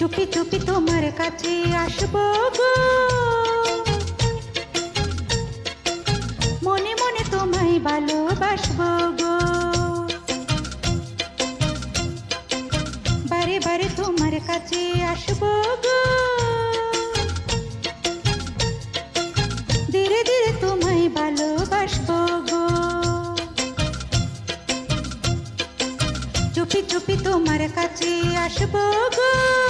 চুপি চুপি তোমার কাছে আসব গো। মনে মনে তোমায় ভালোবাসবো গো। বারে বারে তোমার কাছে আসব গো। ধীরে ধীরে তোমায় ভালোবাসবো গো। চুপি চুপি তোমার কাছে আসব গো।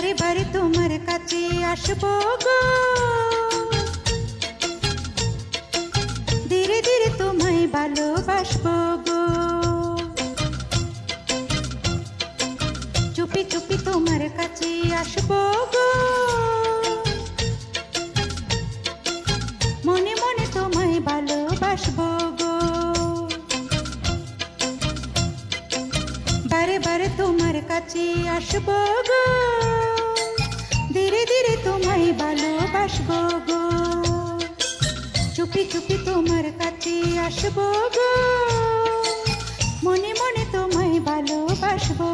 বারে বারে তোমার কাছে আসব গো। ধীরে ধীরে তোমায় ভালোবাসবো গো। চুপি চুপি তোমার কাছে আসব গো। মনে মনে তোমায় ভালোবাসবো গো। বারে বারে তোমার কাছে আসব গো। ধীরে ধীরে তোমায় ভালোবাসব গো। চুপি চুপি তোমার কাছে আসব গো। মনে মনে তোমায় ভালোবাসবো